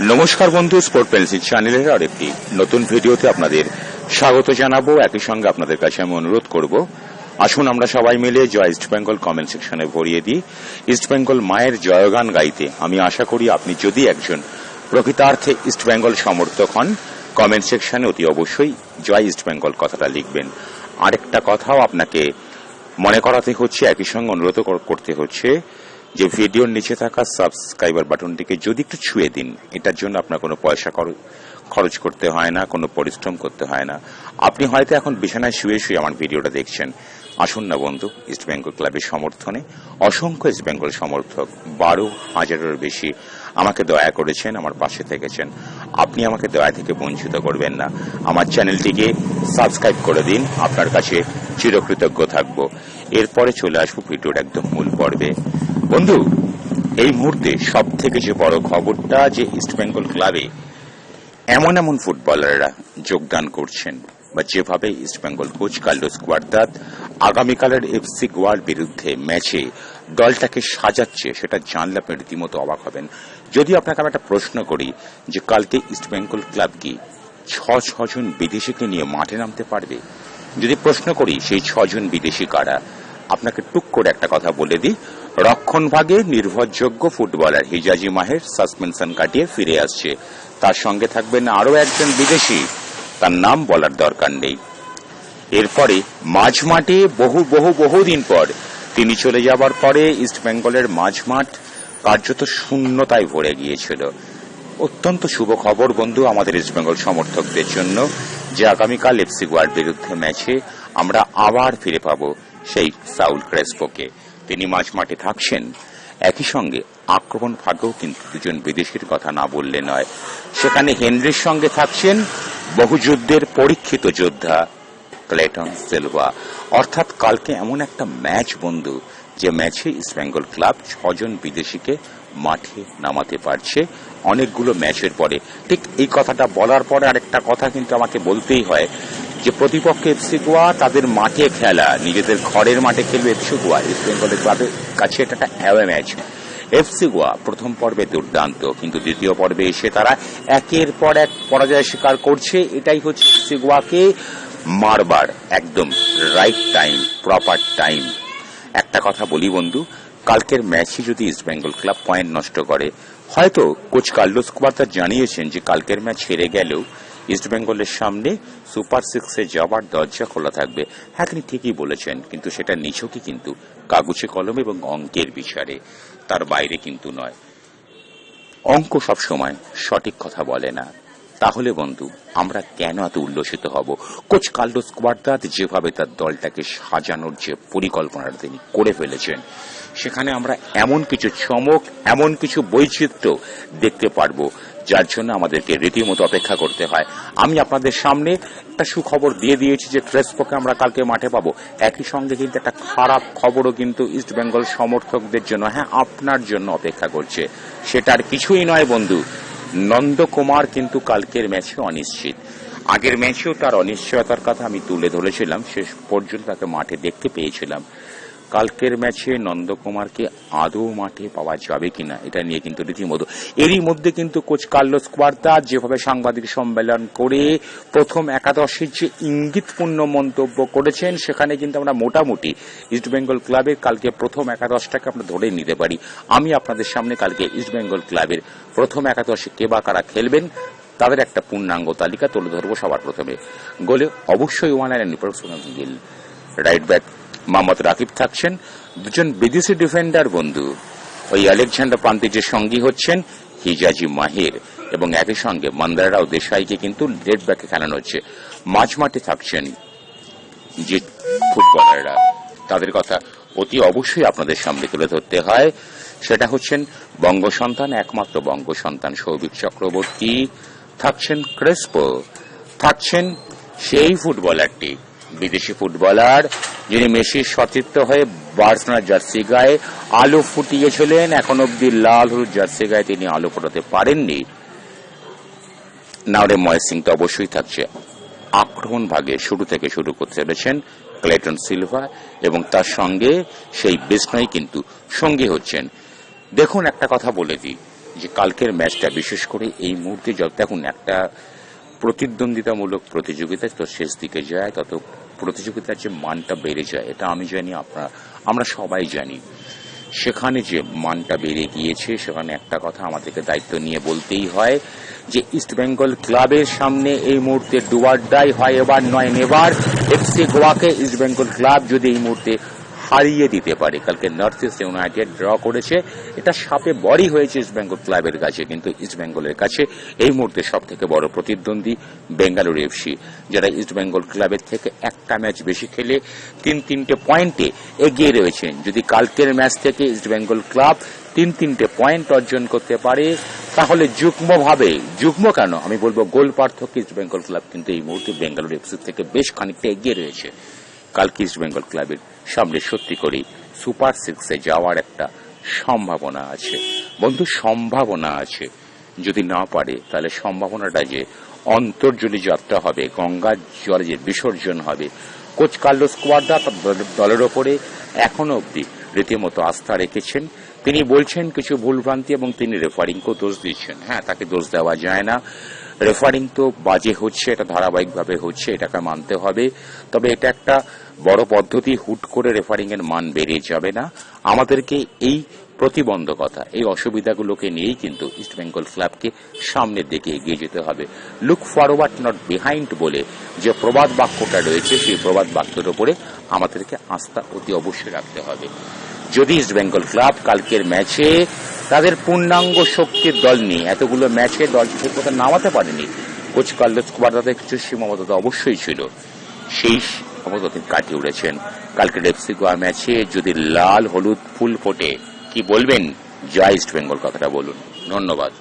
নমস্কার বন্ধু sport pencil চ্যানেলের আর একটি নতুন ভিডিওতে আপনাদের স্বাগত জানাব। একই সঙ্গে আপনাদের কাছে আমি অনুরোধ করব, আসুন আমরা সবাই মিলে জয় ইস্ট বেঙ্গল কমেন্ট সেকশনে ভরিয়ে দিই। ইস্ট বেঙ্গল মায়ের জয়গান গাইতে। আমি আশা করি আপনি যদি একজন প্রকৃতার্থে ইস্ট বেঙ্গল সমর্থক হন কমেন্ট সেকশনে অতি অবশ্যই জয় ইস্ট বেঙ্গল কথাটা লিখবেন। আরেকটা কথাও আপনাকে মনে করাতে হচ্ছে, একই সঙ্গে অনুরোধ করতে হচ্ছে। যে ভিডিওর নিচে থাকা সাবস্ক্রাইবার বাটনটিকে যদি একটু ছুঁয়ে দিন, এটার জন্য আপনার কোনো পয়সা খর- খরচ করতে হয় না, কোনো পরিশ্রম করতে হয় না। আপনি হয়তো এখন বিছানায় শুয়ে শুয়ে আমার ভিডিওটা দেখছেন। আসুন না বন্ধু ইস্ট বেঙ্গল ক্লাবের সমর্থনে। অসংখ্য ইস্ট বেঙ্গল সমর্থক, বারো হাজারের বেশি আমাকে দয়া করেছেন, আমার পাশে থেকেছেন। আপনি আমাকে দয়া থেকে বঞ্চিত করবেন না। আমার চ্যানেলটিকে সাবস্ক্রাইব করে দিন, আপনার কাছে চিরকৃতজ্ঞ থাকব। এরপরে চলে আসব ভিডিওর একদম মূল পর্বে। বন্ধু, এই মুহূর্তে সব থেকে যে বড় খবরটা যে ইস্ট বেঙ্গল ক্লাবে এমন এমন ফুটবলাররা যোগদান করছেন, বা যেভাবে East Bengal coach Carlos Cuadrat আগামীকালের এফসি গোয়ার বিরুদ্ধে ম্যাচে দলটাকে সাজাচ্ছে, সেটা জানলে আপনি রীতিমতো অবাক হবেন। যদি আপনাকে আমি একটা প্রশ্ন করি যে কালকে ইস্ট বেঙ্গল ক্লাব কি ছ ছজন বিদেশিকে নিয়ে মাঠে নামতে পারবে? যদি প্রশ্ন করি সেই ছজন বিদেশি কারা, আপনাকে টুক করে একটা কথা বলে দিই। রক্ষণ ভাগে নির্ভরযোগ্য ফুটবলার হিজাজি মাহের, সাসপেনশন কাটিয়ে ফিরে আসছে। তার সঙ্গে থাকবেন আরও একজন বিদেশি, তার নাম বলার দরকার নেই। এরপরে মাঝ মাঠে বহু বহু বহুদিন পর তিনি চলে যাবার পরে ইস্ট বেঙ্গলের মাঝ মাঠ কার্যত শূন্যতায় ভরে গিয়েছিল। অত্যন্ত শুভ খবর, বন্ধু, আমাদের ইস্ট বেঙ্গল সমর্থকদের জন্য যে আগামীকাল এফসি গোয়ার বিরুদ্ধে ম্যাচে আমরা আবার ফিরে পাব সেই সাউল ক্রেসপোকে। তিনি মাঝ মাঠে থাকছেন। একই সঙ্গে আক্রমণ ভাগেও কিন্তু দুজন বিদেশির কথা না বললে নয়। সেখানে হেনরির সঙ্গে থাকছেন বহু যুদ্ধের পরীক্ষিত যোদ্ধা ক্লেটন সিলভা। অর্থাৎ কালকে এমন একটা ম্যাচ বন্ধু, যে ম্যাচে ইস্ট বেঙ্গল ক্লাব ছজন বিদেশিকে মাঠে নামাতে পারছে অনেকগুলো ম্যাচের পরে। ঠিক এই কথাটা বলার পরে আরেকটা কথা কিন্তু আমাকে বলতেই হয়, যে প্রতিপক্ষ এফসি গোয়া তাদের মাঠে খেলা, নিজেদের ঘরের মাঠে খেলবে এফসি গোয়া। ইস্ট বেঙ্গলের ক্লাবের কাছে এটা একটা অ্যাওয়ে ম্যাচ এফসি গোয়া প্রথম পর্বে দুর্দান্ত, কিন্তু দ্বিতীয় পর্বে এসে তারা একের পর এক পরাজয় স্বীকার করছে। এটাই হচ্ছে এফসি গোয়াকে। মারবার, একদম রাইট টাইম প্রপার টাইম একটা কথা বলি বন্ধু, কালকের ম্যাচে যদি ইস্ট বেঙ্গল ক্লাব পয়েন্ট নষ্ট করে, হয়তো কোচ কার্লোস কুবার্তার জানিয়েছেন যে কালকের ম্যাচ হেরে গেলেও ইস্ট বেঙ্গলের সামনে সুপার সিক্সে যাওয়ার দরজা খোলা থাকবে। হ্যাঁ তিনি ঠিকই বলেছেন, কিন্তু সেটা নিছকই কিন্তু কাগজে কলম এবং অঙ্কের বিচারে, তার বাইরে কিন্তু নয়। অঙ্ক সব সময় সঠিক কথা বলে না। তাহলে বন্ধু, আমরা কেন এত উল্লসিত হব? কোচ কার্লোস কোয়ার্দাত যেভাবে তার দলটাকে সাজানোর যে পরিকল্পনাটা তিনি করে ফেলেছেন, সেখানে আমরা এমন কিছু চমক, এমন কিছু বৈচিত্র্য দেখতে পারব, যার জন্য আমাদেরকে রীতিমতো অপেক্ষা করতে হয়। আমি আপনাদের সামনে একটা সুখবর দিয়ে দিয়েছি যে ক্রেসপোকে আমরা কালকে মাঠে পাবো। একই সঙ্গে কিন্তু একটা খারাপ খবরও কিন্তু ইস্টবেঙ্গল সমর্থকদের জন্য হ্যাঁ আপনার জন্য অপেক্ষা করছে। সেটার কিছুই নয় বন্ধু। নন্দকুমার কিন্তু কালকের ম্যাচে অনিশ্চিত। আগের ম্যাচেও তার অনিশ্চয়তার কথা আমি তুলে ধরেছিলাম, শেষ পর্যন্ত তাকে মাঠে দেখতে পেয়েছিলাম। কালকের ম্যাচে নন্দকুমারকে আদৌ মাঠে পাওয়া যাবে কিনা, এটা নিয়ে কিন্তু রীতিমতো। এরই মধ্যে কিন্তু কোচ কার্লোস কোয়ার্তা যেভাবে সাংবাদিক সম্মেলন করে প্রথম একাদশের যে ইঙ্গিতপূর্ণ মন্তব্য করেছেন, সেখানে কিন্তু আমরা মোটামুটি ইস্ট বেঙ্গল ক্লাবের কালকে প্রথম একাদশটাকে আমরা ধরে নিতে পারি। আমি আপনাদের সামনে কালকে ইস্ট বেঙ্গল ক্লাবের প্রথম একাদশে কে বা কারা খেলবেন, তাদের একটা পূর্ণাঙ্গ তালিকা তুলে ধরবো সবার প্রথমে। গোলে অবশ্যই one and Gill right back Mohammad Rakib থাকছেন, দুজন বিদেশি ডিফেন্ডার বন্ধু। ওই আলেকজান্ডার প্রান্তিজের সঙ্গী হচ্ছেন, হিজাজি মাহির, এবং একই সঙ্গে মন্দারাও দেশাইকে কিন্তু রেড ব্যাকে খেলানো হচ্ছে। মাঝ মাঠে থাকছেন যে ফুটবলাররা। তাদের কথা অতি অবশ্যই আপনাদের সামনে তুলে ধরতে হয়। সেটা হচ্ছেন বঙ্গ সন্তান, একমাত্র বঙ্গ সন্তান সৌভিক চক্রবর্তী। থাকছেন ক্রেসপো। থাকছেন সেই ফুটবলারটি, বিদেশি ফুটবলার যিনি মেসির সতীর্থ হয়ে বার্সেলোনার জার্সি গায়ে আলো ফুটিয়েছিলেন, এখন অব্দি লাল হলুদ জার্সি গায়ে তিনি আলো ফোটাতে পারেননি। নাওরে ময় সিং তো অবশ্যই থাকছে। আক্রমণ ভাগে শুরু থেকে শুরু করতে চলেছেন ক্লেটন সিলভা এবং তার সঙ্গে সেই বিষ্ণয় কিন্তু সঙ্গী হচ্ছেন। দেখুন, একটা কথা বলে দিই যে কালকের ম্যাচটা বিশেষ করে এই মুহূর্তে যত দেখুন, একটা প্রতিদ্বন্দ্বিতামূলক প্রতিযোগিতা তো শেষ দিকে যায় তত প্রতিযোগিতার যে মানটা বেড়ে যায়, এটা আমি জানি, আপনারা, আমরা সবাই জানি। সেখানে যে মানটা বেড়ে গিয়েছে, সেখানে একটা কথা আমাদেরকে দায়িত্ব নিয়ে বলতেই হয় যে ইস্টবেঙ্গল ক্লাবের সামনে এই মুহূর্তে ডুয়ারডাই হয় এবার, নয় নেবার এফসি গোয়াকে ইস্টবেঙ্গল ক্লাব যদি এই মুহূর্তে হারিয়ে দিতে পারে। কালকে নর্থ ইস্ট ইউনাইটেড ড্র করেছে। এটা সাপে বড়ই হয়েছে ইস্টবেঙ্গল ক্লাবের কাছে। কিন্তু ইস্টবেঙ্গলের কাছে এই মুহূর্তে সব থেকে বড় প্রতিদ্বন্দ্বী বেঙ্গালুরু এফসি, যারা ইস্টবেঙ্গল ক্লাবের থেকে একটা ম্যাচ বেশি খেলে তিন তিনটে পয়েন্টে এগিয়ে রয়েছেন যদি কালকের ম্যাচ থেকে ইস্টবেঙ্গল ক্লাব তিন তিনটে পয়েন্ট অর্জন করতে পারে, তাহলে যুগ্মভাবে, যুগ্ম কেন? আমি বলব গোল পার্থক্য ইস্টবেঙ্গল ক্লাব কিন্তু এই মুহূর্তে বেঙ্গালুরু এফসি থেকে বেশ খানিকটা এগিয়ে রয়েছে। কালকে ইস্টবেঙ্গল ক্লাবের সামনে সত্যি করেই সুপার সিক্সে যাওয়ার একটা সম্ভাবনা আছে। বন্ধু, সম্ভাবনা আছে। যদি না পারে, তাহলে সম্ভাবনাটা যে অন্তর্জলি যাত্রা হবে, গঙ্গার জলে যে বিসর্জন হবে কোচ কার্লো দল- দলের ওপরে এখনও অবধি রীতিমতো আস্থা রেখেছেন। তিনি বলছেন, কিছু ভুলভ্রান্তি এবং তিনি রেফারিংকেও দোষ দিচ্ছেন। হ্যাঁ তাকে দোষ দেওয়া যায় না। রেফারিং তো বাজে হচ্ছে, এটা ধারাবাহিকভাবে হচ্ছে, এটাকে মানতে হবে। তবে এটা একটা বড় পদ্ধতি, হুট করে রেফারিং এর মান বেড়ে যাবে না। আমাদেরকে এই প্রতিবন্ধকতা, এই অসুবিধাগুলোকে নিয়েই কিন্তু ইস্টবেঙ্গল ক্লাবকে সামনের দিকে এগিয়ে যেতে হবে। লুক ফরওয়ার্ড নট বিহাইন্ড বলে যে প্রবাদ বাক্যটা রয়েছে, সেই প্রবাদ বাক্যের উপরে আমাদেরকে আস্থা অতি অবশ্যই রাখতে হবে। যদি ইস্টবেঙ্গল ক্লাব কালকের ম্যাচে পূর্ণাঙ্গ শক্তির দল নিয়ে এতগুলো ম্যাচে দল ঠিক মতো নামাতে পারেনি। কোচ কার্লোস কুমার তাদের কিছু সীমাবদ্ধতা অবশ্যই ছিল। সেই সীমাবদ্ধতা কাটিয়ে উঠেছেন। কালকে এফসি গোয়া ম্যাচে যদি লাল, হলুদ, ফুল ফোটে, কি বলবেন? জয় ইস্ট বেঙ্গল, কথাটা বলুন। ধন্যবাদ।